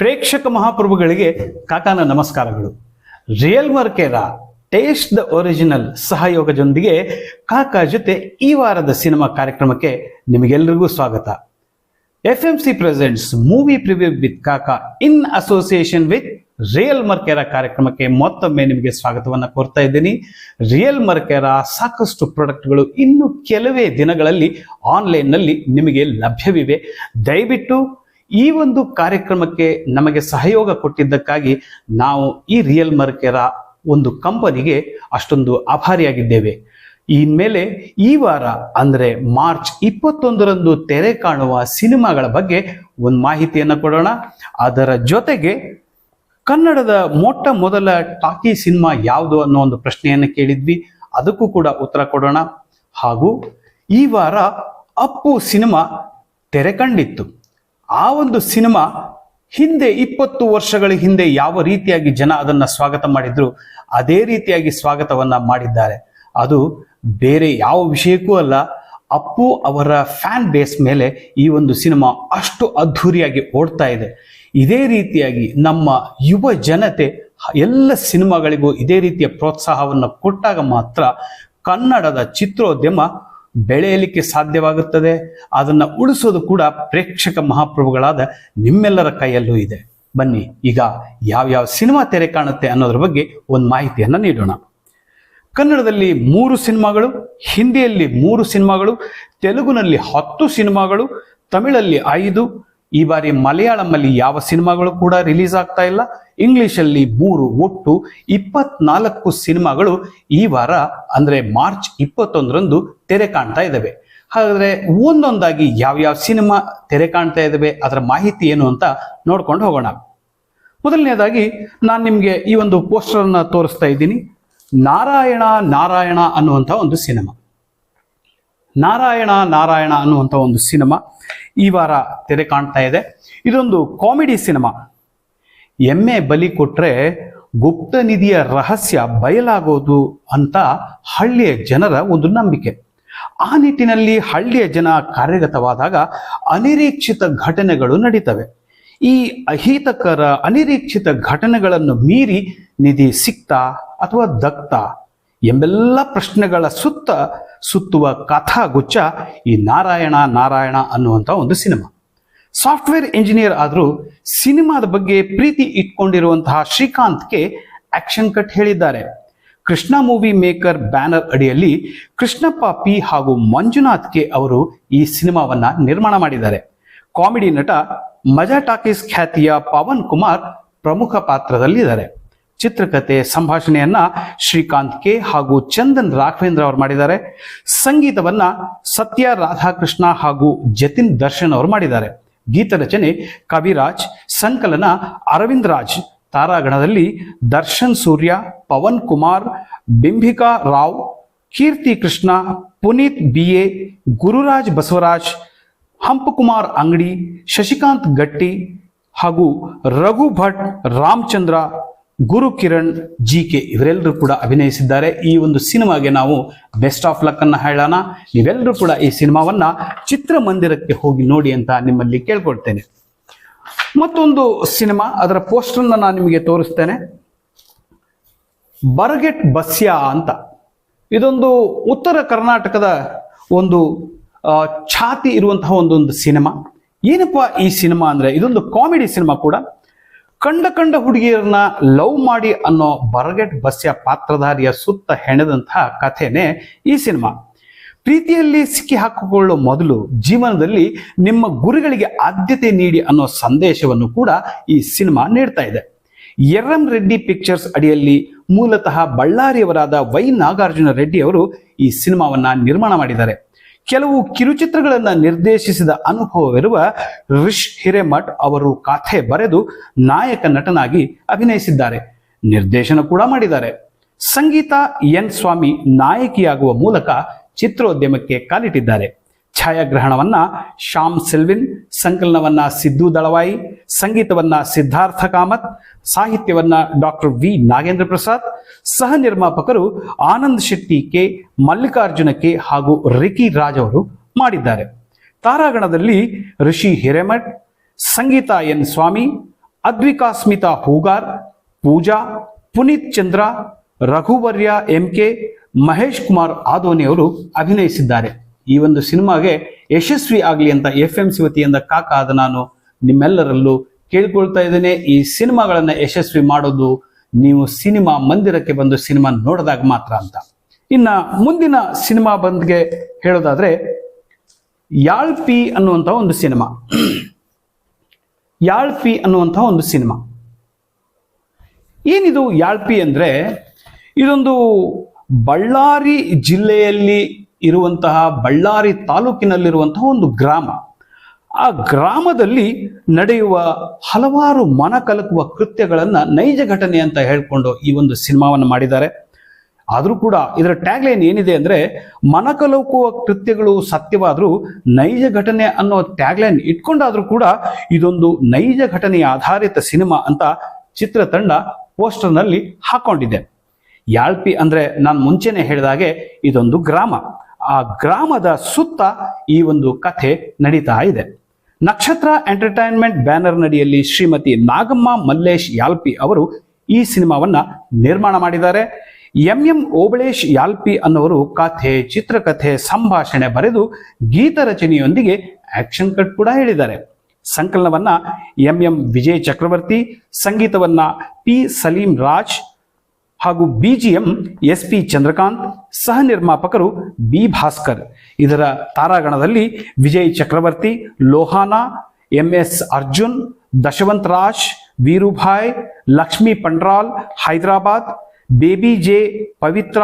ಪ್ರೇಕ್ಷಕ ಮಹಾಪ್ರಭುಗಳಿಗೆ ಕಾಕಾನ ನಮಸ್ಕಾರಗಳು. Real Mercara taste the original ಸಹಯೋಗದೊಂದಿಗೆ ಕಾಕಾ ಜೊತೆ ಈ ವಾರದ ಸಿನಿಮಾ ಕಾರ್ಯಕ್ರಮಕ್ಕೆ ನಿಮಗೆಲ್ಲರಿಗೂ ಸ್ವಾಗತ. F M C presents movie preview with Kaka in association with real Mercara ಕಾರ್ಯಕ್ರಮಕ್ಕೆ ಮತ್ತೊಮ್ಮೆ ನಿಮಗೆ ಸ್ವಾಗತವನ್ನು ಕೋರ್ತಾ ಇದ್ದೀನಿ. ರಿಯಲ್ ಮರ್ಕೆರ ಸಾಕಷ್ಟು ಪ್ರಾಡಕ್ಟ್ಗಳು ಇನ್ನು ಕೆಲವೇ ದಿನಗಳಲ್ಲಿ ಆನ್ಲೈನ್ನಲ್ಲಿ ನಿಮಗೆ ಲಭ್ಯವಿವೆ. ದಯವಿಟ್ಟು ಈ ಒಂದು ಕಾರ್ಯಕ್ರಮಕ್ಕೆ ನಮಗೆ ಸಹಯೋಗ ಕೊಟ್ಟಿದ್ದಕ್ಕಾಗಿ ನಾವು ಈ ರಿಯಲ್ ಮರ್ಕೆರ ಒಂದು ಕಂಪನಿಗೆ ಅಷ್ಟೊಂದು ಆಭಾರಿಯಾಗಿದ್ದೇವೆ. ಇನ್ಮೇಲೆ ಈ ವಾರ ಅಂದರೆ ಮಾರ್ಚ್ ಇಪ್ಪತ್ತೊಂದರಂದು ತೆರೆ ಕಾಣುವ ಸಿನಿಮಾಗಳ ಬಗ್ಗೆ ಒಂದು ಮಾಹಿತಿಯನ್ನು ಕೊಡೋಣ. ಅದರ ಜೊತೆಗೆ ಕನ್ನಡದ ಮೊಟ್ಟ ಮೊದಲ ಟಾಕಿ ಸಿನಿಮಾ ಯಾವುದು ಅನ್ನೋ ಒಂದು ಪ್ರಶ್ನೆಯನ್ನು ಕೇಳಿದ್ವಿ. ಅದಕ್ಕೂ ಕೂಡ ಉತ್ತರ ಕೊಡೋಣ. ಹಾಗೂ ಈ ವಾರ ಅಪ್ಪು ಸಿನಿಮಾ ತೆರೆ ಕಂಡಿತ್ತು. ಆ ಒಂದು ಸಿನಿಮಾ ಹಿಂದೆ ಇಪ್ಪತ್ತು ವರ್ಷಗಳ ಹಿಂದೆ ಯಾವ ರೀತಿಯಾಗಿ ಜನ ಅದನ್ನ ಸ್ವಾಗತ ಮಾಡಿದ್ರು, ಅದೇ ರೀತಿಯಾಗಿ ಸ್ವಾಗತವನ್ನ ಮಾಡಿದ್ದಾರೆ. ಅದು ಬೇರೆ ಯಾವ ವಿಷಯಕ್ಕೂ ಅಲ್ಲ, ಅಪ್ಪು ಅವರ ಫ್ಯಾನ್ ಬೇಸ್ ಮೇಲೆ ಈ ಒಂದು ಸಿನಿಮಾ ಅಷ್ಟು ಅದ್ಧೂರಿಯಾಗಿ ಓಡ್ತಾ ಇದೆ. ಇದೇ ರೀತಿಯಾಗಿ ನಮ್ಮ ಯುವ ಜನತೆ ಎಲ್ಲ ಸಿನಿಮಾಗಳಿಗೂ ಇದೇ ರೀತಿಯ ಪ್ರೋತ್ಸಾಹವನ್ನು ಕೊಟ್ಟಾಗ ಮಾತ್ರ ಕನ್ನಡದ ಚಿತ್ರೋದ್ಯಮ ಬೆಳೆಯಲಿಕ್ಕೆ ಸಾಧ್ಯವಾಗುತ್ತದೆ, ಅದನ್ನ ಉಳಿಸೋದು ಕೂಡ ಪ್ರೇಕ್ಷಕ ಮಹಾಪ್ರಭುಗಳಾದ ನಿಮ್ಮೆಲ್ಲರ ಕೈಯಲ್ಲೂ ಇದೆ. ಬನ್ನಿ, ಈಗ ಯಾವ್ಯಾವ ಸಿನಿಮಾ ತೆರೆ ಕಾಣುತ್ತೆ ಅನ್ನೋದ್ರ ಬಗ್ಗೆ ಒಂದು ಮಾಹಿತಿಯನ್ನು ನೀಡೋಣ. ಕನ್ನಡದಲ್ಲಿ ಮೂರು ಸಿನಿಮಾಗಳು, ಹಿಂದಿಯಲ್ಲಿ ಮೂರು ಸಿನಿಮಾಗಳು, ತೆಲುಗುನಲ್ಲಿ ಹತ್ತು ಸಿನಿಮಾಗಳು, ತಮಿಳಲ್ಲಿ ಐದು ಈ ಬಾರಿ ಮಲಯಾಳಂನಲ್ಲಿ ಯಾವ ಸಿನಿಮಾಗಳು ಕೂಡ ರಿಲೀಸ್ ಆಗ್ತಾ ಇಲ್ಲ. ಇಂಗ್ಲಿಷಲ್ಲಿ ಮೂರು, ಒಟ್ಟು ಇಪ್ಪತ್ನಾಲ್ಕು ಸಿನಿಮಾಗಳು ಈ ವಾರ, ಅಂದ್ರೆ ಮಾರ್ಚ್ ಇಪ್ಪತ್ತೊಂದರಂದು ತೆರೆ ಕಾಣ್ತಾ ಇದ್ದಾವೆ ಹಾಗಾದ್ರೆ ಒಂದೊಂದಾಗಿ ಯಾವ್ಯಾವ ಸಿನಿಮಾ ತೆರೆ ಕಾಣ್ತಾ ಇದ್ದಾವೆ ಅದರ ಮಾಹಿತಿ ಏನು ಅಂತ ನೋಡ್ಕೊಂಡು ಹೋಗೋಣ. ಮೊದಲನೇದಾಗಿ ನಾನು ನಿಮಗೆ ಈ ಒಂದು ಪೋಸ್ಟರ್ ಅನ್ನ ತೋರಿಸ್ತಾ ಇದ್ದೀನಿ. ನಾರಾಯಣ ನಾರಾಯಣ ಅನ್ನುವಂಥ ಒಂದು ಸಿನಿಮಾ. ನಾರಾಯಣ ನಾರಾಯಣ ಅನ್ನುವಂಥ ಒಂದು ಸಿನಿಮಾ ಈ ವಾರ ತೆರೆ ಕಾಣ್ತಾ ಇದೆ. ಇದೊಂದು ಕಾಮಿಡಿ ಸಿನಿಮಾ. ಎಮ್ಮೆ ಬಲಿ ಕೊಟ್ರೆ ಗುಪ್ತ ನಿಧಿಯ ರಹಸ್ಯ ಬಯಲಾಗೋದು ಅಂತ ಹಳ್ಳಿಯ ಜನರ ಒಂದು ನಂಬಿಕೆ. ಆ ನಿಟ್ಟಿನಲ್ಲಿ ಹಳ್ಳಿಯ ಜನ ಕಾರ್ಯಗತವಾದಾಗ ಅನಿರೀಕ್ಷಿತ ಘಟನೆಗಳು ನಡೀತವೆ. ಈ ಅಹಿತಕರ ಅನಿರೀಕ್ಷಿತ ಘಟನೆಗಳನ್ನು ಮೀರಿ ನಿಧಿ ಸಿಕ್ತಾ ಅಥವಾ ದಕ್ತಾ ಎಂಬೆಲ್ಲ ಪ್ರಶ್ನೆಗಳ ಸುತ್ತ ಸುತ್ತುವ ಕಥಾಗುಚ್ಛ ಈ ನಾರಾಯಣ ನಾರಾಯಣ ಅನ್ನುವಂಥ ಒಂದು ಸಿನಿಮಾ. ಸಾಫ್ಟ್ವೇರ್ ಇಂಜಿನಿಯರ್ ಆದರೂ ಸಿನಿಮಾದ ಬಗ್ಗೆ ಪ್ರೀತಿ ಇಟ್ಕೊಂಡಿರುವಂತಹ ಶ್ರೀಕಾಂತ್ಗೆ ಆಕ್ಷನ್ ಕಟ್ ಹೇಳಿದ್ದಾರೆ. ಕೃಷ್ಣ ಮೂವಿ ಮೇಕರ್ ಬ್ಯಾನರ್ ಅಡಿಯಲ್ಲಿ ಕೃಷ್ಣಪ್ಪ ಪಿ ಹಾಗೂ ಮಂಜುನಾಥ್ ಕೆ ಅವರು ಈ ಸಿನಿಮಾವನ್ನ ನಿರ್ಮಾಣ ಮಾಡಿದ್ದಾರೆ. ಕಾಮಿಡಿ ನಟ ಮಜಾ ಟಾಕೀಸ್ ಖ್ಯಾತಿಯ ಪವನ್ ಕುಮಾರ್ ಪ್ರಮುಖ ಪಾತ್ರದಲ್ಲಿದ್ದಾರೆ. ಚಿತ್ರಕಥೆ ಸಂಭಾಷಣೆಯನ್ನ ಶ್ರೀಕಾಂತ್ ಕೆ ಹಾಗೂ ಚಂದನ್ ರಾಘವೇಂದ್ರ ಅವರು ಮಾಡಿದ್ದಾರೆ. ಸಂಗೀತವನ್ನ ಸತ್ಯ ರಾಧಾಕೃಷ್ಣ ಹಾಗೂ ಜತಿನ್ ದರ್ಶನ್ ಅವರು ಮಾಡಿದ್ದಾರೆ. ಗೀತ ರಚನೆ ಕವಿರಾಜ್, ಸಂಕಲನ ಅರವಿಂದ್ ರಾಜ್, ತಾರಾಗಣದಲ್ಲಿ ದರ್ಶನ್ ಸೂರ್ಯ, ಪವನ್ ಕುಮಾರ್, ಬಿಂಬಿಕಾ ರಾವ್, ಕೀರ್ತಿ ಕೃಷ್ಣ, ಪುನೀತ್ ಬಿ ಎ ಗುರುರಾಜ್ ಬಸವರಾಜ್, ಹಂಪಕುಮಾರ್ ಅಂಗಡಿ, ಶಶಿಕಾಂತ್ ಗಟ್ಟಿ ಹಾಗೂ ರಘು ಭಟ್ ರಾಮಚಂದ್ರ ಗುರು ಕಿರಣ್ ಜಿ ಕೆ ಇವರೆಲ್ಲರೂ ಕೂಡ ಅಭಿನಯಿಸಿದ್ದಾರೆ. ಈ ಒಂದು ಸಿನಿಮಾಗೆ ನಾವು ಬೆಸ್ಟ್ ಆಫ್ ಲಕ್ ಅನ್ನ ಹೇಳೋಣ. ನೀವೆಲ್ಲರೂ ಕೂಡ ಈ ಸಿನಿಮಾವನ್ನ ಚಿತ್ರಮಂದಿರಕ್ಕೆ ಹೋಗಿ ನೋಡಿ ಅಂತ ನಿಮ್ಮಲ್ಲಿ ಕೇಳ್ಕೊಳ್ತೇನೆ. ಮತ್ತೊಂದು ಸಿನಿಮಾ, ಅದರ ಪೋಸ್ಟರ್ನ ನಾನು ನಿಮಗೆ ತೋರಿಸ್ತೇನೆ. ಬರ್ಗೆಟ್ ಬಸ್ಯಾ ಅಂತ. ಇದೊಂದು ಉತ್ತರ ಕರ್ನಾಟಕದ ಒಂದು ಛಾತಿ ಇರುವಂತಹ ಒಂದೊಂದು ಸಿನಿಮಾ. ಏನಪ್ಪ ಈ ಸಿನಿಮಾ ಅಂದ್ರೆ? ಇದೊಂದು ಕಾಮಿಡಿ ಸಿನಿಮಾ ಕೂಡ. ಕಂಡ ಕಂಡ ಹುಡುಗಿಯರನ್ನ ಲವ್ ಮಾಡಿ ಅನ್ನೋ ಬರಗೆಟ್ ಬಸ್ಯ ಪಾತ್ರಧಾರಿಯ ಸುತ್ತ ಹೆಣೆದಂತಹ ಕಥೆನೇ ಈ ಸಿನಿಮಾ. ಪ್ರೀತಿಯಲ್ಲಿ ಸಿಕ್ಕಿ ಹಾಕಿಕೊಳ್ಳೋ ಮೊದಲು ಜೀವನದಲ್ಲಿ ನಿಮ್ಮ ಗುರಿಗಳಿಗೆ ಆದ್ಯತೆ ನೀಡಿ ಅನ್ನೋ ಸಂದೇಶವನ್ನು ಕೂಡ ಈ ಸಿನಿಮಾ ನೀಡ್ತಾ ಇದೆ. ಎರ್ರಂ ರೆಡ್ಡಿ ಪಿಕ್ಚರ್ಸ್ ಅಡಿಯಲ್ಲಿ ಮೂಲತಃ ಬಳ್ಳಾರಿಯವರಾದ ವೈ ನಾಗಾರ್ಜುನ ರೆಡ್ಡಿ ಅವರು ಈ ಸಿನಿಮಾವನ್ನ ನಿರ್ಮಾಣ ಮಾಡಿದ್ದಾರೆ. ಕೆಲವು ಕಿರುಚಿತ್ರಗಳನ್ನು ನಿರ್ದೇಶಿಸಿದ ಅನುಭವವಿರುವ ರಿಷ್ ಹಿರೇಮಠ್ ಅವರು ಕಥೆ ಬರೆದು ನಾಯಕ ನಟನಾಗಿ ಅಭಿನಯಿಸಿದ್ದಾರೆ. ನಿರ್ದೇಶನ ಕೂಡ ಮಾಡಿದ್ದಾರೆ. ಸಂಗೀತ ಎನ್ ಸ್ವಾಮಿ ನಾಯಕಿಯಾಗುವ ಮೂಲಕ ಚಿತ್ರೋದ್ಯಮಕ್ಕೆ ಕಾಲಿಟ್ಟಿದ್ದಾರೆ. ಛಾಯಾಗ್ರಹಣವನ್ನ ಶ್ಯಾಮ್ ಸೆಲ್ವಿನ್, ಸಂಕಲನವನ್ನ ಸಿದ್ದು ದಳವಾಯಿ, ಸಂಗೀತವನ್ನ ಸಿದ್ಧಾರ್ಥ ಕಾಮತ್, ಸಾಹಿತ್ಯವನ್ನ ಡಾಕ್ಟರ್ ವಿ ನಾಗೇಂದ್ರ ಪ್ರಸಾದ್, ಸಹ ನಿರ್ಮಾಪಕರು ಆನಂದ್ ಶೆಟ್ಟಿ ಕೆ ಮಲ್ಲಿಕಾರ್ಜುನ ಕೆ ಹಾಗೂ ರಿಕಿ ರಾಜ್ ಅವರು ಮಾಡಿದ್ದಾರೆ. ತಾರಾಗಣದಲ್ಲಿ ಋಷಿ ಹಿರೇಮಠ್, ಸಂಗೀತ ಎನ್ ಸ್ವಾಮಿ ಅದ್ವಿಕಾಸ್ಮಿತಾ ಹೂಗಾರ್, ಪೂಜಾ, ಪುನೀತ್ ಚಂದ್ರ, ರಘುವರ್ಯ ಎಂ ಕೆ, ಮಹೇಶ್ ಕುಮಾರ್ ಆದೋನಿ ಅವರು ಅಭಿನಯಿಸಿದ್ದಾರೆ. ಈ ಒಂದು ಸಿನಿಮಾಗೆ ಯಶಸ್ವಿ ಆಗಲಿ ಅಂತ ಎಫ್ ಎಂ ಸಿ ಕಾಕ ಆದ ನಾನು ನಿಮ್ಮೆಲ್ಲರಲ್ಲೂ ಕೇಳ್ಕೊಳ್ತಾ ಇದ್ದೇನೆ. ಈ ಸಿನಿಮಾಗಳನ್ನ ಯಶಸ್ವಿ ಮಾಡೋದು ನೀವು ಸಿನಿಮಾ ಮಂದಿರಕ್ಕೆ ಬಂದು ಸಿನಿಮಾ ನೋಡಿದಾಗ ಮಾತ್ರ ಅಂತ. ಇನ್ನ ಮುಂದಿನ ಸಿನಿಮಾ ಬಂದ್ಗೆ ಹೇಳೋದಾದ್ರೆ ಯಾಳ್ಪಿ ಅನ್ನುವಂಥ ಒಂದು ಸಿನಿಮಾ. ಯಾಳ್ಪಿ ಅನ್ನುವಂಥ ಒಂದು ಸಿನಿಮಾ. ಏನಿದು ಯಾಳ್ಪಿ ಅಂದ್ರೆ ಇದೊಂದು ಬಳ್ಳಾರಿ ಜಿಲ್ಲೆಯಲ್ಲಿ ಇರುವಂತಹ ಬಳ್ಳಾರಿ ತಾಲೂಕಿನಲ್ಲಿರುವಂತಹ ಒಂದು ಗ್ರಾಮ. ಆ ಗ್ರಾಮದಲ್ಲಿ ನಡೆಯುವ ಹಲವಾರು ಮನ ಕಲಕುವ ಕೃತ್ಯಗಳನ್ನ ನೈಜ ಘಟನೆ ಅಂತ ಹೇಳ್ಕೊಂಡು ಈ ಒಂದು ಸಿನಿಮಾವನ್ನು ಮಾಡಿದ್ದಾರೆ. ಆದರೂ ಕೂಡ ಇದರ ಟ್ಯಾಗ್ಲೈನ್ ಏನಿದೆ ಅಂದರೆ ಮನಕಲುಕುವ ಕೃತ್ಯಗಳು ಸತ್ಯವಾದರೂ ನೈಜ ಘಟನೆ ಅನ್ನೋ ಟ್ಯಾಗ್ಲೈನ್ ಇಟ್ಕೊಂಡಾದರೂ ಕೂಡ ಇದೊಂದು ನೈಜ ಘಟನೆಯ ಆಧಾರಿತ ಸಿನಿಮಾ ಅಂತ ಚಿತ್ರತಂಡ ಪೋಸ್ಟರ್ನಲ್ಲಿ ಹಾಕೊಂಡಿದೆ. ಯಾಳ್ಪಿ ಅಂದರೆ ನಾನು ಮುಂಚೆನೆ ಹೇಳಿದಾಗೆ ಇದೊಂದು ಗ್ರಾಮ. ಆ ಗ್ರಾಮದ ಸುತ್ತ ಈ ಒಂದು ಕಥೆ ನಡೀತಾ ಇದೆ. ನಕ್ಷತ್ರ ಎಂಟರ್ಟೈನ್ಮೆಂಟ್ ಬ್ಯಾನರ್ ನಡಿಯಲ್ಲಿ ಶ್ರೀಮತಿ ನಾಗಮ್ಮ ಮಲ್ಲೇಶ್ ಯಾಲ್ಪಿ ಅವರು ಈ ಸಿನಿಮಾವನ್ನ ನಿರ್ಮಾಣ ಮಾಡಿದ್ದಾರೆ. ಎಂ ಎಂ ಓಬಳೇಶ್ ಯಾಲ್ಪಿ ಅನ್ನೋರು ಕಥೆ, ಚಿತ್ರಕಥೆ, ಸಂಭಾಷಣೆ ಬರೆದು ಗೀತ ರಚನೆಯೊಂದಿಗೆ ಆಕ್ಷನ್ ಕಟ್ ಕೂಡ ಹೇಳಿದ್ದಾರೆ. ಸಂಕಲನವನ್ನ ಎಂ ಎಂ ವಿಜಯ್ ಚಕ್ರವರ್ತಿ, ಸಂಗೀತವನ್ನ ಪಿ ಸಲೀಂ ರಾಜ್ ಹಾಗೂ ಬಿಜಿಎಂ ಎಸ್ ಪಿ ಚಂದ್ರಕಾಂತ್, ಸಹ ನಿರ್ಮಾಪಕರು ಬಿ ಭಾಸ್ಕರ್. ಇದರ ತಾರಾಗಣದಲ್ಲಿ Vijay Chakravarthy, Lohana, M S Arjun, Dashavanth Raj, Veerubhai, Lakshmi Pandral, Hyderabad, baby J Pavitra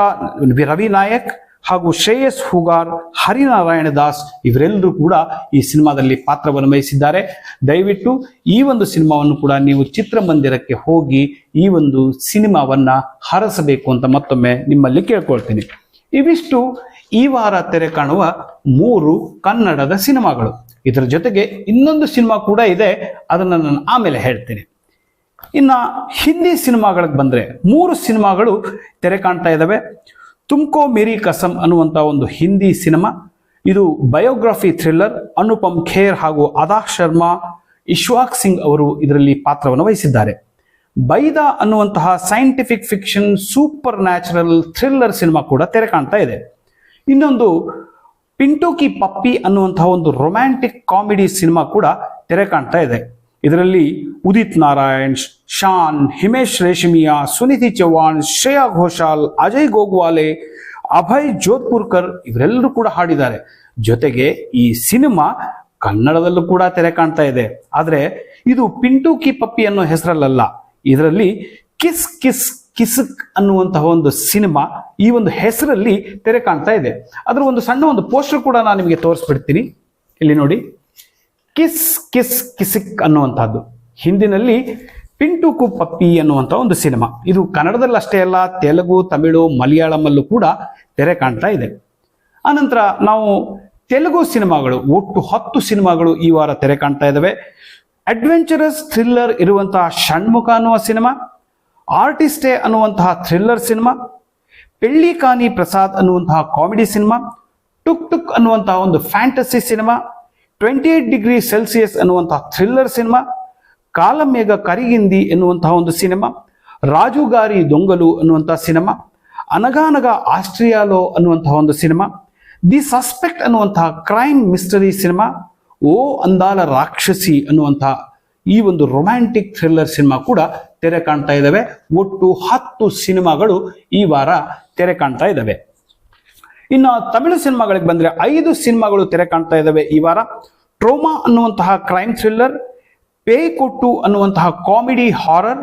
Ravi Nayak ಹಾಗೂ ಶ್ರೇಯಸ್ ಹುಗಾರ್, ಹರಿನಾರಾಯಣ ದಾಸ್ ಇವರೆಲ್ಲರೂ ಕೂಡ ಈ ಸಿನಿಮಾದಲ್ಲಿ ಪಾತ್ರವನ್ನು ವಹಿಸಿದ್ದಾರೆ. ದಯವಿಟ್ಟು ಈ ಒಂದು ಸಿನಿಮಾವನ್ನು ಕೂಡ ನೀವು ಚಿತ್ರಮಂದಿರಕ್ಕೆ ಹೋಗಿ ಈ ಒಂದು ಸಿನಿಮಾವನ್ನ ಹರಸಬೇಕು ಅಂತ ಮತ್ತೊಮ್ಮೆ ನಿಮ್ಮಲ್ಲಿ ಕೇಳ್ಕೊಳ್ತೀನಿ. ಇವಿಷ್ಟು ಈ ವಾರ ತೆರೆ ಕಾಣುವ ಮೂರು ಕನ್ನಡದ ಸಿನಿಮಾಗಳು. ಇದರ ಜೊತೆಗೆ ಇನ್ನೊಂದು ಸಿನಿಮಾ ಕೂಡ ಇದೆ, ಅದನ್ನು ನಾನು ಆಮೇಲೆ ಹೇಳ್ತೀನಿ. ಇನ್ನ ಹಿಂದಿ ಸಿನಿಮಾಗಳಿಗೆ ಬಂದರೆ ಮೂರು ಸಿನಿಮಾಗಳು ತೆರೆ ಕಾಣ್ತಾ ಇದ್ದಾವೆ ತುಮ್ಕೋ ಮೇರಿ ಕಸಮ್ ಅನ್ನುವಂಥ ಒಂದು ಹಿಂದಿ ಸಿನಿಮಾ. ಇದು ಬಯೋಗ್ರಫಿ ಥ್ರಿಲ್ಲರ್ ಅನುಪಮ್ ಖೇರ್ ಹಾಗೂ ಅದಾ ಶರ್ಮಾ, ಇಶ್ವಾಕ್ ಸಿಂಗ್ ಅವರು ಇದರಲ್ಲಿ ಪಾತ್ರವನ್ನು ವಹಿಸಿದ್ದಾರೆ. ಬೈದಾ ಅನ್ನುವಂತಹ scientific fiction supernatural thriller cinema ಕೂಡ ತೆರೆ ಕಾಣ್ತಾ ಇದೆ. ಇನ್ನೊಂದು ಪಿಂಟು ಕಿ ಪಪ್ಪಿ ಅನ್ನುವಂತಹ ಒಂದು ರೊಮ್ಯಾಂಟಿಕ್ ಕಾಮಿಡಿ ಸಿನಿಮಾ ಕೂಡ ತೆರೆ ಕಾಣ್ತಾ ಇದೆ. ಇದರಲ್ಲಿ ಉದಿತ್ ನಾರಾಯಣ್, ಶಾನ್, ಹಿಮೇಶ್ ರೇಷ್ಮಿಯಾ, ಸುನಿಧಿ ಚೌಹಾಣ್, ಶ್ರೇಯಾ ಘೋಷಾಲ್, ಅಜಯ್ ಗೋಗ್ವಾಲೆ, ಅಭಯ್ ಜೋಧ್ಪುರ್ಕರ್ ಇವರೆಲ್ಲರೂ ಕೂಡ ಹಾಡಿದ್ದಾರೆ. ಜೊತೆಗೆ ಈ ಸಿನಿಮಾ ಕನ್ನಡದಲ್ಲೂ ಕೂಡ ತೆರೆ ಕಾಣ್ತಾ ಇದೆ. ಆದರೆ ಇದು ಪಿಂಟು ಕಿ ಪಪ್ಪಿ ಅನ್ನೋ ಹೆಸರಲ್ಲ ಇದರಲ್ಲಿ ಕಿಸ್ ಕಿಸ್ ಕಿಸಕ್ ಅನ್ನುವಂತಹ ಒಂದು ಸಿನಿಮಾ ಈ ಒಂದು ಹೆಸರಲ್ಲಿ ತೆರೆ ಕಾಣ್ತಾ ಇದೆ. ಅದರ ಒಂದು ಸಣ್ಣ ಒಂದು ಪೋಸ್ಟರ್ ಕೂಡ ನಾನು ನಿಮಗೆ ತೋರಿಸ್ಬಿಡ್ತೀನಿ. ಇಲ್ಲಿ ನೋಡಿ. ಕಿಸ್ ಕಿಸ್, ಕಿಸಿಕ್ ಅನ್ನುವಂಥದ್ದು. ಹಿಂದಿನಲ್ಲಿ ಪಿಂಟು ಕು ಪಪ್ಪಿ ಅನ್ನುವಂಥ ಒಂದು ಸಿನಿಮಾ. ಇದು ಕನ್ನಡದಲ್ಲಿ ಅಷ್ಟೇ ಅಲ್ಲ, ತೆಲುಗು, ತಮಿಳು, ಮಲಯಾಳಮಲ್ಲೂ ಕೂಡ ತೆರೆ ಕಾಣ್ತಾ ಇದೆ. ಆನಂತರ ನಾವು ತೆಲುಗು ಸಿನಿಮಾಗಳು, ಒಟ್ಟು ಹತ್ತು ಸಿನಿಮಾಗಳು ಈ ವಾರ ತೆರೆ ಕಾಣ್ತಾ ಇದ್ದಾವೆ ಅಡ್ವೆಂಚರಸ್ ಥ್ರಿಲ್ಲರ್ ಇರುವಂತಹ ಷಣ್ಮುಖ ಅನ್ನುವ ಸಿನಿಮಾ, ಆರ್ಟಿಸ್ಟೇ ಅನ್ನುವಂತಹ ಥ್ರಿಲ್ಲರ್ ಸಿನಿಮಾ ಪೆಳ್ಳಿಕಾನಿ ಪ್ರಸಾದ್ ಅನ್ನುವಂತಹ ಕಾಮಿಡಿ ಸಿನಿಮಾ, ಟುಕ್ ಟುಕ್ ಅನ್ನುವಂತಹ ಒಂದು fantasy cinema twenty eight degree Celsius ಅನ್ನುವಂತಹ ಥ್ರಿಲ್ಲರ್ ಸಿನಿಮಾ ಕಾಲಮೇಘ ಕರಿಗಿಂದಿ ಎನ್ನುವಂತಹ ಒಂದು ಸಿನಿಮಾ ರಾಜುಗಾರಿ ದೊಂಗಲು ಅನ್ನುವಂತಹ ಸಿನಿಮಾ ಅನಗಾನಗ ಆಸ್ಟ್ರಿಯಾಲೋ ಅನ್ನುವಂತಹ ಒಂದು ಸಿನಿಮಾ ದಿ ಸಸ್ಪೆಕ್ಟ್ ಅನ್ನುವಂತಹ crime mystery cinema O Andala Rakshasi ಅನ್ನುವಂತಹ ಈ ಒಂದು ರೊಮ್ಯಾಂಟಿಕ್ ಥ್ರಿಲ್ಲರ್ ಸಿನಿಮಾ ಕೂಡ ತೆರೆ ಕಾಣ್ತಾ ಇದ್ದಾವೆ. ಒಟ್ಟು ಹತ್ತು ಸಿನಿಮಾಗಳು ಈ ವಾರ ತೆರೆ ಕಾಣ್ತಾ ಇದ್ದಾವೆ. ಇನ್ನು ತಮಿಳು ಸಿನಿಮಾಗಳಿಗೆ ಬಂದ್ರೆ ಐದು ಸಿನಿಮಾಗಳು ತೆರೆ ಕಾಣ್ತಾ ಇದ್ದಾವೆ ಈ ವಾರ. ಟ್ರೋಮಾ ಅನ್ನುವಂತಹ ಕ್ರೈಮ್ ಥ್ರಿಲ್ಲರ್ ಪೇ ಕೊಟ್ಟು ಅನ್ನುವಂತಹ ಕಾಮಿಡಿ ಹಾರರ್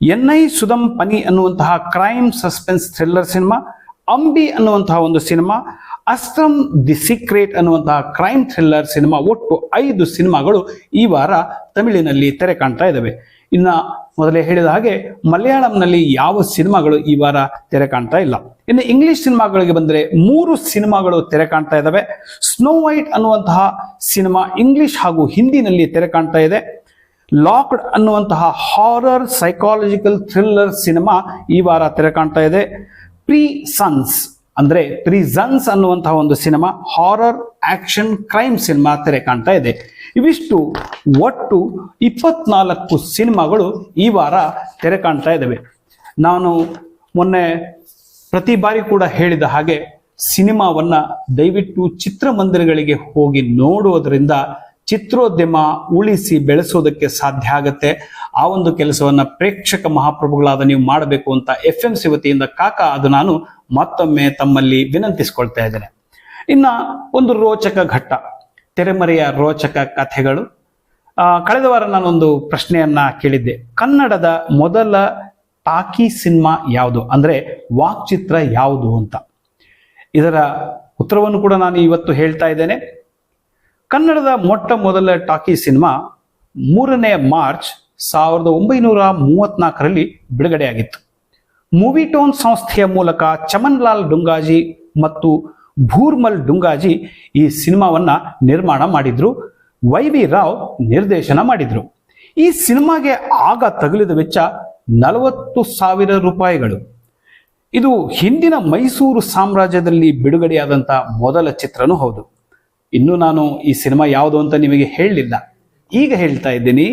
ಎನ್ ಐ ಸುದಂ ಪನಿ ಅನ್ನುವಂತಹ crime suspense thriller cinema Ambi ಅನ್ನುವಂತಹ ಒಂದು ಸಿನಿಮಾ, ಅಸ್ತ್ರಂ ದಿ ಸೀಕ್ರೆಟ್ ಅನ್ನುವಂತಹ ಕ್ರೈಮ್ ಥ್ರಿಲ್ಲರ್ ಸಿನಿಮಾ, ಒಟ್ಟು ಐದು ಸಿನಿಮಾಗಳು ಈ ವಾರ ತಮಿಳಿನಲ್ಲಿ ತೆರೆ ಕಾಣ್ತಾ ಇದ್ದಾವೆ ಇನ್ನ ಮೊದಲೇ ಹೇಳಿದ ಹಾಗೆ ಮಲಯಾಳಂನಲ್ಲಿ ಯಾವ ಸಿನಿಮಾಗಳು ಈ ವಾರ ತೆರೆ ಕಾಣ್ತಾ ಇಲ್ಲ. ಇನ್ನು ಇಂಗ್ಲಿಷ್ ಸಿನಿಮಾಗಳಿಗೆ ಬಂದರೆ ಮೂರು ಸಿನಿಮಾಗಳು ತೆರೆ ಕಾಣ್ತಾ ಇದ್ದಾವೆ ಸ್ನೋ ವೈಟ್ ಅನ್ನುವಂತಹ ಸಿನಿಮಾ ಇಂಗ್ಲಿಷ್ ಹಾಗೂ ಹಿಂದಿನಲ್ಲಿ ತೆರೆ ಕಾಣ್ತಾ ಇದೆ. ಲಾಕ್ಡ್ ಅನ್ನುವಂತಹ ಹಾರರ್ ಸೈಕಾಲಜಿಕಲ್ ಥ್ರಿಲ್ಲರ್ ಸಿನಿಮಾ ಈ ವಾರ ತೆರೆ ಕಾಣ್ತಾ ಇದೆ. ಪ್ರೀ ಸನ್ಸ್ ಅಂದ್ರೆ ಪ್ರಿಸನ್ಸ್ ಅನ್ನುವಂತಹ ಒಂದು cinema horror action crime cinema ತೆರೆ ಕಾಣ್ತಾ ಇದೆ. ಇವಿಷ್ಟು ಒಟ್ಟು ಇಪ್ಪತ್ನಾಲ್ಕು ಸಿನಿಮಾಗಳು ಈ ವಾರ ತೆರೆ ಕಾಣ್ತಾ ಇದ್ದಾವೆ ನಾನು ಮೊನ್ನೆ ಪ್ರತಿ ಬಾರಿ ಕೂಡ ಹೇಳಿದ ಹಾಗೆ ಸಿನಿಮಾವನ್ನ ದಯವಿಟ್ಟು ಚಿತ್ರಮಂದಿರಗಳಿಗೆ ಹೋಗಿ ನೋಡುವುದರಿಂದ ಚಿತ್ರೋದ್ಯಮ ಉಳಿಸಿ ಬೆಳೆಸೋದಕ್ಕೆ ಸಾಧ್ಯ ಆಗತ್ತೆ. ಆ ಒಂದು ಕೆಲಸವನ್ನು ಪ್ರೇಕ್ಷಕ ಮಹಾಪ್ರಭುಗಳಾದ ನೀವು ಮಾಡಬೇಕು ಅಂತ ಎಫ್ ಎಂ ಸಿ ವತಿಯಿಂದ ಕಾಕ ಅದು ನಾನು ಮತ್ತೊಮ್ಮೆ ತಮ್ಮಲ್ಲಿ ವಿನಂತಿಸ್ಕೊಳ್ತಾ ಇದ್ದೇನೆ. ಇನ್ನ ಒಂದು ರೋಚಕ ಘಟ್ಟ, ತೆರೆಮರೆಯ ರೋಚಕ ಕಥೆಗಳು. ಕಳೆದ ವಾರ ನಾನೊಂದು ಪ್ರಶ್ನೆಯನ್ನ ಕೇಳಿದ್ದೆ. ಕನ್ನಡದ ಮೊದಲ ಟಾಕಿ ಸಿನಿಮಾ ಯಾವುದು? ಅಂದ್ರೆ ವಾಕ್ಚಿತ್ರ ಯಾವುದು ಅಂತ. ಇದರ ಉತ್ತರವನ್ನು ಕೂಡ ನಾನು ಇವತ್ತು ಹೇಳ್ತಾ ಇದ್ದೇನೆ. ಕನ್ನಡದ ಮೊಟ್ಟ ಮೊದಲ ಟಾಕಿ ಸಿನಿಮಾ ಮೂರನೇ ಮಾರ್ಚ್ ಸಾವಿರದ ಒಂಬೈನೂರ ಮೂವತ್ನಾಲ್ಕರಲ್ಲಿ ಬಿಡುಗಡೆಯಾಗಿತ್ತು. ಮೂವಿಟೋನ್ ಸಂಸ್ಥೆಯ ಮೂಲಕ ಚಮನ್ಲಾಲ್ ಡುಂಗಾಜಿ ಮತ್ತು ಭೂರ್ಮಲ್ ಡುಂಗಾಜಿ ಈ ಸಿನಿಮಾವನ್ನ ನಿರ್ಮಾಣ ಮಾಡಿದ್ರು. ವೈ ವಿ ರಾವ್ ನಿರ್ದೇಶನ ಮಾಡಿದ್ರು. ಈ ಸಿನಿಮಾಗೆ ಆಗ ತಗುಲಿದ ವೆಚ್ಚ ನಲವತ್ತು ಸಾವಿರ ರೂಪಾಯಿಗಳು. ಇದು ಹಿಂದಿನ ಮೈಸೂರು ಸಾಮ್ರಾಜ್ಯದಲ್ಲಿ ಬಿಡುಗಡೆಯಾದಂಥ ಮೊದಲ ಚಿತ್ರನೂ ಹೌದು. ಇನ್ನು ನಾನು ಈ ಸಿನಿಮಾ ಯಾವುದು ಅಂತ ನಿಮಗೆ ಹೇಳಲಿಲ್ಲ ಈಗ ಹೇಳ್ತಾ ಇದ್ದೀನಿ.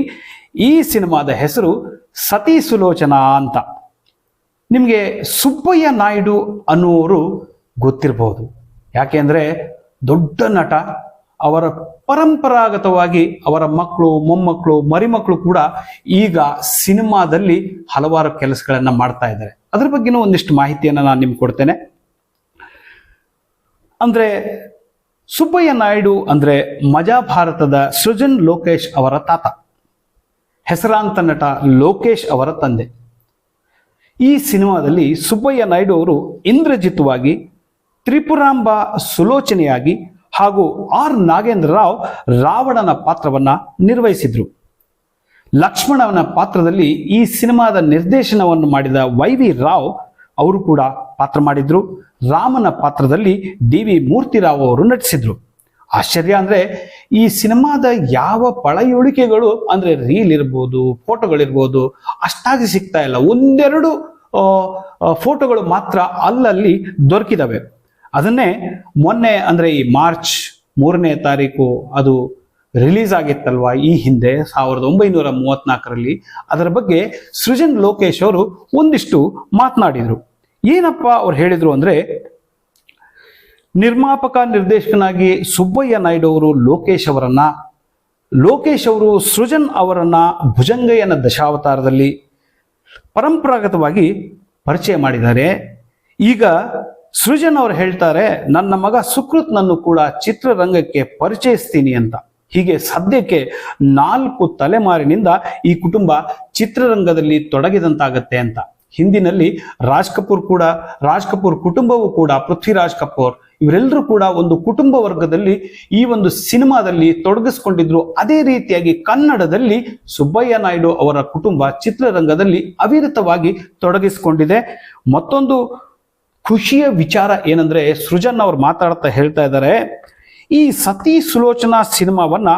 ಈ ಸಿನಿಮಾದ ಹೆಸರು ಸತಿ ಸುಲೋಚನಾ ಅಂತ. ನಿಮಗೆ ಸುಬ್ಬಯ್ಯ ನಾಯ್ಡು ಅನ್ನುವರು ಗೊತ್ತಿರಬಹುದು ಯಾಕೆಂದರೆ ದೊಡ್ಡ ನಟ, ಅವರ ಪರಂಪರಾಗತವಾಗಿ ಅವರ ಮಕ್ಕಳು, ಮೊಮ್ಮಕ್ಕಳು ಮರಿಮಕ್ಕಳು ಕೂಡ ಈಗ ಸಿನಿಮಾದಲ್ಲಿ ಹಲವಾರು ಕೆಲಸಗಳನ್ನು ಮಾಡ್ತಾ ಇದ್ದಾರೆ. ಅದ್ರ ಬಗ್ಗೆನೂ ಒಂದಿಷ್ಟು ಮಾಹಿತಿಯನ್ನು ನಾನು ನಿಮ್ಗೆ ಕೊಡ್ತೇನೆ. ಅಂದ್ರೆ ಸುಬ್ಬಯ್ಯ ನಾಯ್ಡು ಅಂದ್ರೆ ಮಜಾ ಭಾರತದ ಸೃಜನ್ ಲೋಕೇಶ್ ಅವರ ತಾತ. ಹೆಸರಾಂತ ನಟ ಲೋಕೇಶ್ ಅವರ ತಂದೆ. ಈ ಸಿನಿಮಾದಲ್ಲಿ ಸುಬ್ಬಯ್ಯ ನಾಯ್ಡು ಅವರು ಇಂದ್ರಜಿತ್ವಾಗಿ, ತ್ರಿಪುರಾಂಬ ಸುಲೋಚನೆಯಾಗಿ ಹಾಗೂ ಆರ್ ನಾಗೇಂದ್ರ ರಾವ್ ರಾವಣನ ಪಾತ್ರವನ್ನ ನಿರ್ವಹಿಸಿದ್ರು. ಲಕ್ಷ್ಮಣನ ಪಾತ್ರದಲ್ಲಿ ಈ ಸಿನಿಮಾದ ನಿರ್ದೇಶನವನ್ನು ಮಾಡಿದ ವೈ ವಿ ರಾವ್ ಅವರು ಕೂಡ ಪಾತ್ರ ಮಾಡಿದ್ರು. ರಾಮನ ಪಾತ್ರದಲ್ಲಿ ಡಿ ವಿ ಮೂರ್ತಿರಾವ್ ಅವರು ನಟಿಸಿದ್ರು. ಆಶ್ಚರ್ಯ ಅಂದ್ರೆ ಈ ಸಿನಿಮಾದ ಯಾವ ಪಳೆಯುಳಿಕೆಗಳು ಅಂದ್ರೆ ರೀಲ್ ಇರ್ಬೋದು, ಫೋಟೋಗಳಿರ್ಬೋದು ಅಷ್ಟಾಗಿ ಸಿಗ್ತಾ ಇಲ್ಲ. ಒಂದೆರಡು ಫೋಟೋಗಳು ಮಾತ್ರ ಅಲ್ಲಲ್ಲಿ ದೊರಕಿದವೆ. ಅದನ್ನೇ ಮೊನ್ನೆ ಅಂದ್ರೆ ಈ ಮಾರ್ಚ್ ಮೂರನೇ ತಾರೀಕು ಅದು ರಿಲೀಸ್ ಆಗಿತ್ತಲ್ವಾ? ಈ ಹಿಂದೆ ಸಾವಿರದ ಒಂಬೈನೂರ ಮೂವತ್ನಾಲ್ಕರಲ್ಲಿ. ಅದರ ಬಗ್ಗೆ ಸೃಜನ್ ಲೋಕೇಶ್ ಅವರು ಒಂದಿಷ್ಟು ಮಾತನಾಡಿದರು. ಏನಪ್ಪ ಅವ್ರು ಹೇಳಿದರು ಅಂದ್ರೆ ನಿರ್ಮಾಪಕ ನಿರ್ದೇಶಕನಾಗಿ ಸುಬ್ಬಯ್ಯ ನಾಯ್ಡು ಅವರು ಲೋಕೇಶ್ ಅವರನ್ನ, ಲೋಕೇಶ್ ಅವರು ಸೃಜನ್ ಅವರನ್ನ ಭುಜಂಗಯ್ಯನ ದಶಾವತಾರದಲ್ಲಿ ಪರಂಪರಾಗತವಾಗಿ ಪರಿಚಯ ಮಾಡಿದ್ದಾರೆ. ಈಗ ಸೃಜನ್ ಅವರು ಹೇಳ್ತಾರೆ, ನನ್ನ ಮಗ ಸುಕೃತ್ನನ್ನು ಕೂಡ ಚಿತ್ರರಂಗಕ್ಕೆ ಪರಿಚಯಿಸ್ತೀನಿ ಅಂತ. ಹೀಗೆ ಸದ್ಯಕ್ಕೆ ನಾಲ್ಕು ತಲೆಮಾರಿನಿಂದ ಈ ಕುಟುಂಬ ಚಿತ್ರರಂಗದಲ್ಲಿ ತೊಡಗಿದಂತಾಗತ್ತೆ ಅಂತ. ಹಿಂದಿನಲ್ಲಿ ರಾಜ್ ಕಪೂರ್ ಕೂಡ, ರಾಜ್ ಕಪೂರ್ ಕುಟುಂಬವೂ ಕೂಡ, ಪೃಥ್ವಿರಾಜ್ ಕಪೂರ್ ಇವರೆಲ್ಲರೂ ಕೂಡ ಒಂದು ಕುಟುಂಬ ವರ್ಗದಲ್ಲಿ ಈ ಒಂದು ಸಿನಿಮಾದಲ್ಲಿ ತೊಡಗಿಸ್ಕೊಂಡಿದ್ರು. ಅದೇ ರೀತಿಯಾಗಿ ಕನ್ನಡದಲ್ಲಿ ಸುಬ್ಬಯ್ಯ ನಾಯ್ಡು ಅವರ ಕುಟುಂಬ ಚಿತ್ರರಂಗದಲ್ಲಿ ಅವಿರತವಾಗಿ ತೊಡಗಿಸಿಕೊಂಡಿದೆ. ಮತ್ತೊಂದು ಖುಷಿಯ ವಿಚಾರ ಏನಂದ್ರೆ ಸೃಜನ್ ಅವ್ರು ಮಾತಾಡ್ತಾ ಹೇಳ್ತಾ ಇದ್ದಾರೆ, ಈ ಸತಿ ಸುಲೋಚನಾ ಸಿನಿಮಾವನ್ನ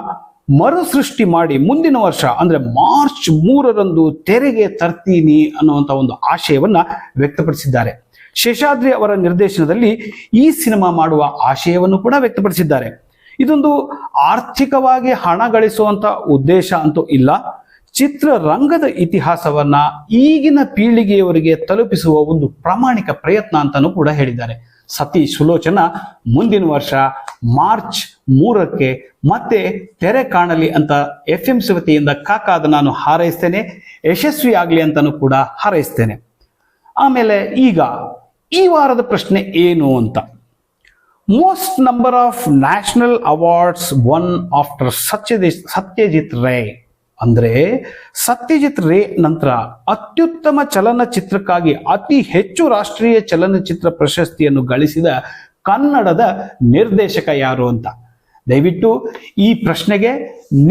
ಮರುಸೃಷ್ಟಿ ಮಾಡಿ ಮುಂದಿನ ವರ್ಷ, ಅಂದ್ರೆ ಮಾರ್ಚ್ ಮೂರರಂದು ತೆರೆಗೆ ತರ್ತೀನಿ ಅನ್ನುವಂಥ ಒಂದು ಆಶಯವನ್ನ ವ್ಯಕ್ತಪಡಿಸಿದ್ದಾರೆ. ಶೇಷಾದ್ರಿ ಅವರ ನಿರ್ದೇಶನದಲ್ಲಿ ಈ ಸಿನಿಮಾ ಮಾಡುವ ಆಶಯವನ್ನು ಕೂಡ ವ್ಯಕ್ತಪಡಿಸಿದ್ದಾರೆ. ಇದೊಂದು ಆರ್ಥಿಕವಾಗಿ ಹಣ ಗಳಿಸುವಂತ ಉದ್ದೇಶ ಅಂತೂ ಇಲ್ಲ. ಚಿತ್ರರಂಗದ ಇತಿಹಾಸವನ್ನ ಈಗಿನ ಪೀಳಿಗೆಯವರಿಗೆ ತಲುಪಿಸುವ ಒಂದು ಪ್ರಾಮಾಣಿಕ ಪ್ರಯತ್ನ ಅಂತಾನೂ ಕೂಡ ಹೇಳಿದ್ದಾರೆ. ಸತಿ ಸುಲೋಚನ ಮುಂದಿನ ವರ್ಷ ಮಾರ್ಚ್ ಮೂರಕ್ಕೆ ಮತ್ತೆ ತೆರೆ ಕಾಣಲಿ ಅಂತ ಎಫ್ ಎಂ ವತಿಯಿಂದ ಕಾಕಾದ ನಾನು ಹಾರೈಸ್ತೇನೆ, ಯಶಸ್ವಿ ಆಗಲಿ ಅಂತಾನೂ ಕೂಡ ಹಾರೈಸ್ತೇನೆ. ಆಮೇಲೆ ಈಗ ಈ ವಾರದ ಪ್ರಶ್ನೆ ಏನು ಅಂತ. Most number of national awards one after Satyajit Satyajit Ray ಅಂದ್ರೆ ಸತ್ಯಜಿತ್ ರೇ ನಂತರ ಅತ್ಯುತ್ತಮ ಚಲನಚಿತ್ರಕ್ಕಾಗಿ ಅತಿ ಹೆಚ್ಚು ರಾಷ್ಟ್ರೀಯ ಚಲನಚಿತ್ರ ಪ್ರಶಸ್ತಿಯನ್ನು ಗಳಿಸಿದ ಕನ್ನಡದ ನಿರ್ದೇಶಕ ಯಾರು ಅಂತ. ದಯವಿಟ್ಟು ಈ ಪ್ರಶ್ನೆಗೆ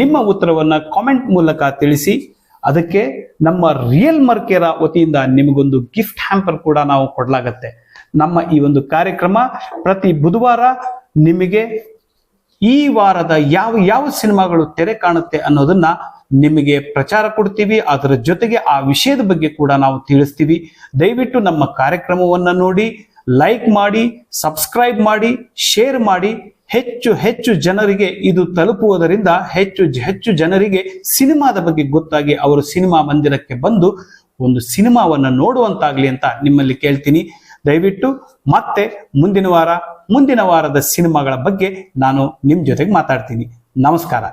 ನಿಮ್ಮ ಉತ್ತರವನ್ನು ಕಾಮೆಂಟ್ ಮೂಲಕ ತಿಳಿಸಿ. ಅದಕ್ಕೆ ನಮ್ಮ ರಿಯಲ್ ಮರ್ಕೆರ ವತಿಯಿಂದ ನಿಮಗೊಂದು ಗಿಫ್ಟ್ ಹ್ಯಾಂಪರ್ ಕೂಡ ನಾವು ಕೊಡಲಾಗತ್ತೆ. ನಮ್ಮ ಈ ಒಂದು ಕಾರ್ಯಕ್ರಮ ಪ್ರತಿ ಬುಧವಾರ ನಿಮಗೆ ಈ ವಾರದ ಯಾವ ಯಾವ ಸಿನಿಮಾಗಳು ತೆರೆ ಕಾಣುತ್ತೆ ಅನ್ನೋದನ್ನ ನಿಮಗೆ ಪ್ರಚಾರ ಕೊಡ್ತೀವಿ. ಅದರ ಜೊತೆಗೆ ಆ ವಿಷಯದ ಬಗ್ಗೆ ಕೂಡ ನಾವು ತಿಳಿಸ್ತೀವಿ. ದಯವಿಟ್ಟು ನಮ್ಮ ಕಾರ್ಯಕ್ರಮವನ್ನು ನೋಡಿ ಲೈಕ್ ಮಾಡಿ ಸಬ್ಸ್ಕ್ರೈಬ್ ಮಾಡಿ ಶೇರ್ ಮಾಡಿ. ಹೆಚ್ಚು ಹೆಚ್ಚು ಜನರಿಗೆ ಇದು ತಲುಪುವುದರಿಂದ ಹೆಚ್ಚು ಹೆಚ್ಚು ಜನರಿಗೆ ಸಿನಿಮಾದ ಬಗ್ಗೆ ಗೊತ್ತಾಗಿ ಅವರು ಸಿನಿಮಾ ಮಂದಿರಕ್ಕೆ ಬಂದು ಒಂದು ಸಿನಿಮಾವನ್ನು ನೋಡುವಂತಾಗ್ಲಿ ಅಂತ ನಿಮ್ಮಲ್ಲಿ ಕೇಳ್ತೀನಿ. ದಯವಿಟ್ಟು ಮತ್ತೆ ಮುಂದಿನ ವಾರ, ಮುಂದಿನ ವಾರದ ಸಿನಿಮಾಗಳ ಬಗ್ಗೆ ನಾನು ನಿಮ್ಮ ಜೊತೆಗೆ ಮಾತಾಡ್ತೀನಿ. ನಮಸ್ಕಾರ.